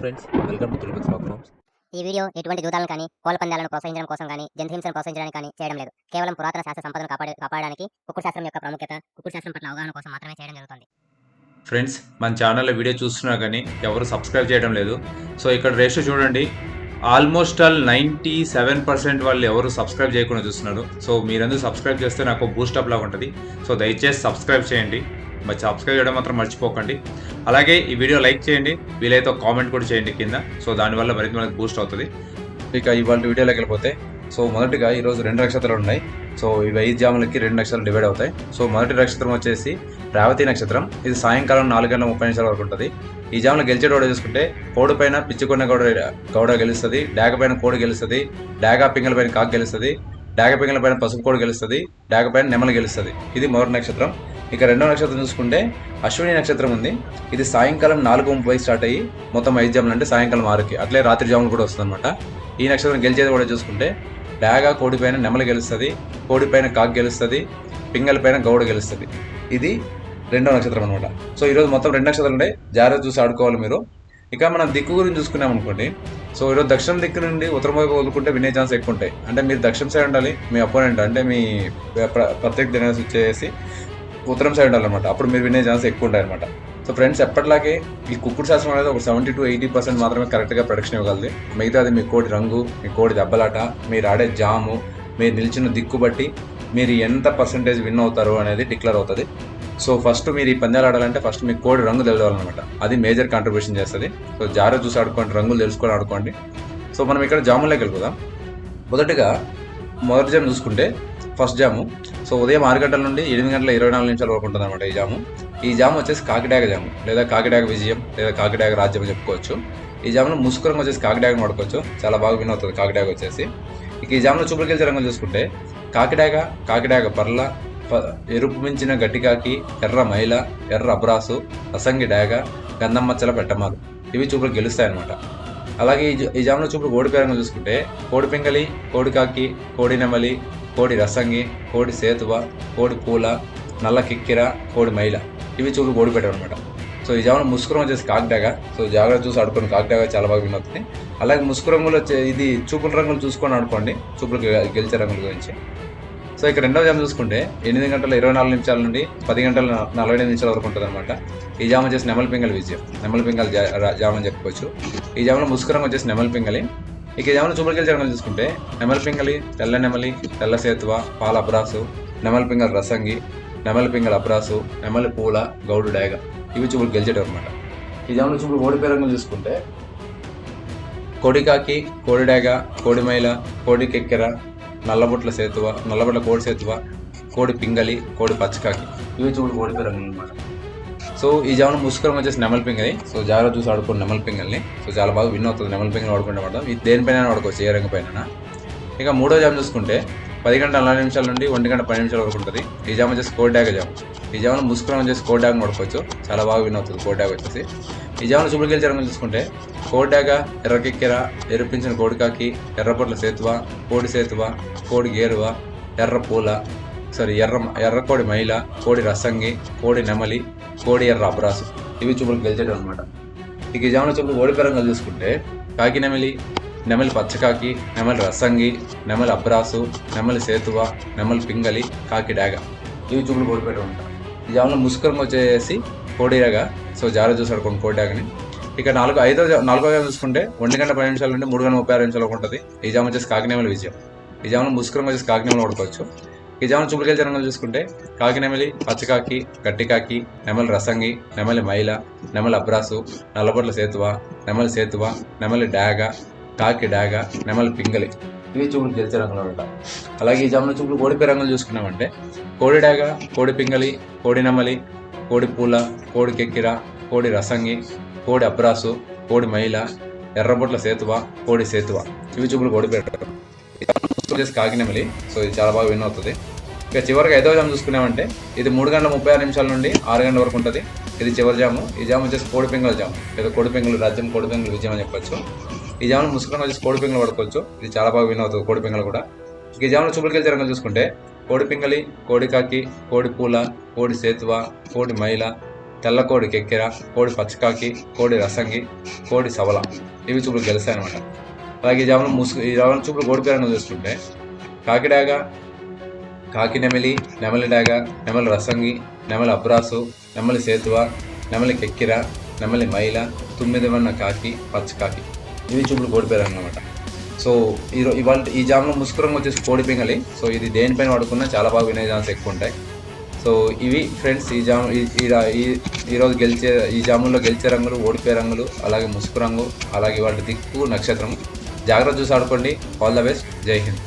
Friends welcome to triple slack farms ఈ video ఎటువంటి దూదాలను కానీ కోళ్ళ పందాలను ప్రోత్సహించడం కోసం కానీ జంతుహింసను ప్రోత్సహించడానికి కానీ చేయడం లేదు. కేవలం పురాతన శాస్త్ర సంపదను కాపాడే కాపాడడానికి కుక్కుడు శాస్త్రం యొక్క ప్రాముఖ్యత కుక్కుడు శాస్త్రం పట్ల అవగాహన కోసం మాత్రమే చేయడం జరుగుతుంది. ఫ్రెండ్స్ మన ఛానల్లో వీడియో చూస్తున్నా కానీ ఎవరు సబ్స్క్రైబ్ చేయడం లేదు. సో ఇక్కడ రేషియో చూడండి. Almost all ninety seven percent వాళ్ళు ఎవరు సబ్స్క్రైబ్ చేయకుండా చూస్తున్నారు. సో మీరందరూ సబ్స్క్రైబ్ చేస్తే నాకు బూస్టప్ లాగా ఉంటుంది. సో దయచేసి సబ్స్క్రైబ్ చేయండి. మరి సబ్స్క్రైబ్ చేయడం మాత్రం మర్చిపోకండి. అలాగే ఈ వీడియో లైక్ చేయండి వీలైతే కామెంట్ కూడా చేయండి కింద. సో దానివల్ల మరింత మనకు బూస్ట్ అవుతుంది. ఇక ఇవాళ వీడియోలోకి వెళ్ళిపోతే సో మొదటిగా ఈరోజు రెండు నక్షత్రాలు ఉన్నాయి. సో ఇవి ఐదు జాములకి రెండు నక్షత్రాలు డివైడ్ అవుతాయి. సో మొదటి నక్షత్రం వచ్చేసి రేవతి నక్షత్రం. ఇది సాయంకాలం నాలుగు గంటల ముప్పై నిమిషాల వరకు ఉంటుంది. ఈ జాములు గెలిచేటోడు చూసుకుంటే కోడి పైన పిచ్చుకున్న గౌడ గౌడ గెలుస్తుంది. డాగ పైన కోడి గెలుస్తుంది. డాగా పింగల పైన కాకు గెలుస్తుంది. డాగ పింగల పైన పసుపు కోడి గెలుస్తుంది. డాగ పైన నెమలి గెలుస్తుంది. ఇది మొదటి నక్షత్రం. ఇక రెండో నక్షత్రం చూసుకుంటే అశ్విని నక్షత్రం ఉంది. ఇది సాయంకాలం నాలుగు ముప్పై స్టార్ట్ అయ్యి మొత్తం ఐదు జాములు అంటే సాయంకాలం ఆరుకి అట్లే రాత్రి జాములు కూడా వస్తుంది అనమాట ఈ నక్షత్రం గెలిచేది కూడా చూసుకుంటే డాగా కోడిపైన నెమలి గెలుస్తుంది కోడిపైన కాకు గెలుస్తుంది పింగల పైన గౌడ గెలుస్తుంది. ఇది రెండో నక్షత్రం అనమాట సో ఈరోజు మొత్తం రెండు నక్షత్రాలు ఉన్నాయి జాగ్రత్త చూసి ఆడుకోవాలి మీరు. ఇక మనం దిక్కు గురించి చూసుకున్నాం అనుకోండి. సో ఈరోజు దక్షిణం దిక్కు నుండి ఉత్తరం వైపు వదులుకుంటే వినే ఛాన్స్ ఎక్కువ ఉంటాయి. అంటే మీరు దక్షిణ సైడ్ ఉండాలి మీ అపోనెంట్ అంటే మీ ప్రత్యేక ప్రత్యర్థి దినేసి వచ్చేసి ఉత్తరం సైడ్ ఉండాలన్నమాట. అప్పుడు మీరు వినే ఛాన్స్ ఎక్కువ ఉంటాయి అనమాట సో ఫ్రెండ్స్ ఎప్పటిలాగే ఈ కుక్కుడు శాస్త్రం అనేది ఒక సెవెంటీ టు ఎయిటీ పర్సెంట్ మాత్రమే కరెక్ట్గా ప్రొడక్షన్ ఇవ్వగలదు. మిగతాది మీ కోడి రంగు మీ కోడి దెబ్బలాట మీరు ఆడే జాము మీరు నిలిచిన దిక్కు బట్టి మీరు ఎంత పర్సంటేజ్ విన్ అవుతారు అనేది డిక్లేర్ అవుతుంది. సో ఫస్ట్ మీరు ఈ పందాలు ఆడాలంటే ఫస్ట్ మీ కోడి రంగు తెలియాలన్నమాట అది మేజర్ కాంట్రిబ్యూషన్ చేస్తుంది. సో జాగ్రత్త చూసి ఆడుకోండి రంగులు తెలుసుకొని ఆడుకోండి. సో మనం ఇక్కడ జాముల్లోకి వెళ్ళిపోదాం. మొదటగా మొదటి జామ్ చూసుకుంటే ఫస్ట్ జాము. సో ఉదయం ఆరు గంటల నుండి ఎనిమిది గంటల ఇరవై నాలుగు నిమిషాల వరకు ఉంటుంది అనమాట ఈ జాము. ఈ జాము వచ్చేసి కాకిడాగ జాము లేదా కాకిడాగ విజయం లేదా కాకిడాగ రాజ్యం చెప్పుకోవచ్చు. ఈ జాములో ముసుకురంగా వచ్చేసి కాకిడాగను వాడుకోవచ్చు. చాలా బాగా విన్ అవుతుంది కాకిడాగ వచ్చేసి. ఇక ఈ జాములో చూపులకెళ్ళి రంగులు చూసుకుంటే కాకిడాగ కాకిడాగ పర్ల ఎరుపు మించిన గట్టికాకి ఎర్ర మైల ఎర్ర అబ్రాసు అసంగి డాగ గంధం మచ్చల పెట్టమాలు. ఇవి చూపులు గెలుస్తాయి అనమాట అలాగే ఈ జా- ఈ జాములో చూపులు కోడి పేరంగా చూసుకుంటే కోడి పింగలి కోడికాకి కోడి నెమలి కోడి రసంగి కోడి సేతువ కోడి పూల నల్ల కిక్కిర కోడి మైల. ఇవి చూపు కోడి పెట్టారు అనమాట సో ఈ జామున ముస్కురం వచ్చేసి కాకిడాగ. సో జాగ్రత్త చూసి ఆడుకోండి. కాకిడాగ చాలా బాగా వినొస్తుంది అలాగే ముసుగు రంగులు వచ్చే ఇది చూపుల రంగులు చూసుకొని ఆడుకోండి. చూపులు గె- గెలిచే రంగుల గురించి. సో ఇక్కడ రెండవ జామ చూసుకుంటే ఎనిమిది గంటల ఇరవై నాలుగు నిమిషాల నుండి పది గంటల నలభై ఎనిమిది నిమిషాల వరకు ఉంటుంది అనమాట ఈ జామ వచ్చేసి నెమలి పింగల్ విజయం. నెమలి పింగల్ జా- జామ అని చెప్పుకోవచ్చు. ఈ జామలో ముసుకురం వచ్చేసి నెమలి పింగలి ఇక ఏమైనా జామలో చూపులకెళ్ళి చూసుకుంటే నెమలి పింగలి తెల్ల నెమలి తెల్ల సేతువ పాల అబ్రాసు నెమలి పింగల రసంగి నెమలి పింగల అబ్రాసు నెమలి పూల గౌడు డేగ. ఇవి చూపులు గెలిచేటవి అనమాట ఈ జామలో చూపులు ఓడిపోయే రంగులు చూసుకుంటే కోడికాకి కోడిడాగ కోడిమైల కోడి కెక్కెర నల్లబొట్ల సేతువ నల్లబొట్ల కోడి సేతువ కోడి పింగలి కోడి పచ్చకాకి. ఇవి చూపులు ఓడిపోయే రంగులు అనమాట సో ఈ జామున ముసుకరం వచ్చేసి నెమలి పింగలి సో జాగ్రత్త చూసి ఆడుకోండి నెమల పింగల్ని. సో చాలా బాగా విన్ అవుతుంది నెమలి పింగల్ వాడుకుంటే మాట ఇది దేనిపైన వాడుకోవచ్చు ఏ రంగు పైన ఇక మూడో జామ్ చూసుకుంటే పది గంటల నలభై నిమిషాల నుండి ఒంటి గంట పది నిమిషాల వరకు ఉంటుంది. ఈ జామ్ వచ్చేసి కోడ్ డాగ జామ్. ఈ జామున ముసుకురం వచ్చేసి కోడ్ డ్యాగ్ వాడుకోవచ్చు చాలా బాగా విన్ అవుతుంది కోడ్ డాగ్ వచ్చేసి. ఈ జామున చూపుడు గెలిచే రంగులు చూసుకుంటే డ్యాగ ఎర్రకెక్కెర ఎరుపించిన కోడికాకి ఎర్రపొట్ల సేతువ కోడి సేతువ కోడి గేరువ ఎర్ర పూల సరే ఎర్ర ఎర్ర కోడి మైల కోడి రసంగి కోడి నెమలి కోడి ఎర్ర అబ్రాసు. ఇవి చూపులు గెలిచేటం అనమాట ఇక ఈ జామున చూపులు ఓడి పరంగా చూసుకుంటే కాకి నెమలి నెమలి పచ్చకాకి నెమలి రసంగి నెమలి అబ్రాసు నెమలి సేతువ నెమలి పింగలి కాకి డాగ. ఇవి చూపులు ఓడిపెట్టి ఉంటాయి ఈ జాములో ముసుకరం వచ్చేసి కోడిరాగా సో జాగ్రత్త చూసాడు కొన్ని కోడిడాగని ఇక నాలుగు ఐదో నాలుగో జామ చూసుకుంటే ఒంటి గంట పది నిమిషాల నుండి మూడు గంటల ముప్పై ఆరు నిమిషాలు ఉంటుంది. ఈ జామ వచ్చేసి కాకినేమల విజయం. ఈ జామున ముసుకురం వచ్చేసి కాకినేమలు ఓడుకోవచ్చు. ఈ జామను చుబ్బుకెళ్ళి జనంగా చూసుకుంటే కాకినెమలి పచ్చకాకి గట్టికాకి నెమలి రసంగి నెమలి మైల నెమలి అబ్రాసు నల్లబొట్ల సేతువ నెమలి సేతువ నెమలి డాగ కాకి డాగ నెమలి పింగలి. ఇవి చూపులు గెలిచే రంగులు ఉంటాయి అలాగే ఈ జామున చూపులు కోడిపే రంగులు చూసుకున్నామంటే కోడి డాగ కోడి పింగలి కోడి నెమలి కోడి పూల కోడి కెక్కిర కోడి రసంగి కోడి అబ్రాసు కోడి మైల ఎర్రబొట్ల సేతువ కోడి సేతువ. ఇవి చూపులు కోడి పెట్టారు వచ్చేసి సో ఇది చాలా బాగా విన్ అవుతుంది. ఇక చివరికి ఐదవ జాము చూసుకున్నామంటే ఇది మూడు గంటల ముప్పై ఆరు నిమిషాల నుండి ఆరు గంటల వరకు ఉంటుంది. ఇది చివరి జాము. ఈ జాము వచ్చేసి కోడి పింగళ జాము. లేదా కోడి రాజ్యం కోడి విజయం అని చెప్పొచ్చు. ఈ జామును ముసుకుని వచ్చేసి కోడి పడుకోవచ్చు. ఇది చాలా బాగా విన్ అవుతుంది కోడి కూడా. ఇక ఈ జామును చూపులకెళ్ళి రంగులు చూసుకుంటే కోడి పింగళి కోడి కాకి కోడి పూల కోడి సేతువ కోడి మైల తెల్ల కోడి కెక్కెర కోడి పచ్చకాకి కోడి రసంగి కోడి సవల. ఇవి చూపులు గెలుస్తాయి అనమాట అలాగే ఈ జాములు ముసుగు ఈ జాములు చూపులు కోడి చూస్తుంటే చూసుకుంటే కాకిడాగ కాకి నెమలి నెమలి డాగ నెమలి రసంగి నెమలి అబ్రాసు నెమలి సేతువ నెమలి కెక్కిర నెమలి మైల తొమ్మిది వన్న కాకి. పచ్చకాకి ఇవి చూపులు కోడిపోయారనమాట అనమాట సో ఈ ఇవాళ ఈ జాములో ముసుకురంగా వచ్చేసి కోడిపింగలి సో ఇది దేనిపైన వాడుకున్నా చాలా బాగా వినే ఛాన్స్ ఎక్కువ ఉంటాయి సో ఇవి ఫ్రెండ్స్ ఈ జాము ఈ- ఈ ఈ ఈరోజు గెలిచే ఈ జాముల్లో గెలిచే రంగులు ఓడిపోయే రంగులు అలాగే ముసుగు రంగు అలాగే వాటి దిక్కు నక్షత్రం. జాగ్రత్త చూసి ఆడుకోండి. ఆల్ ద బెస్ట్ జై హింద్.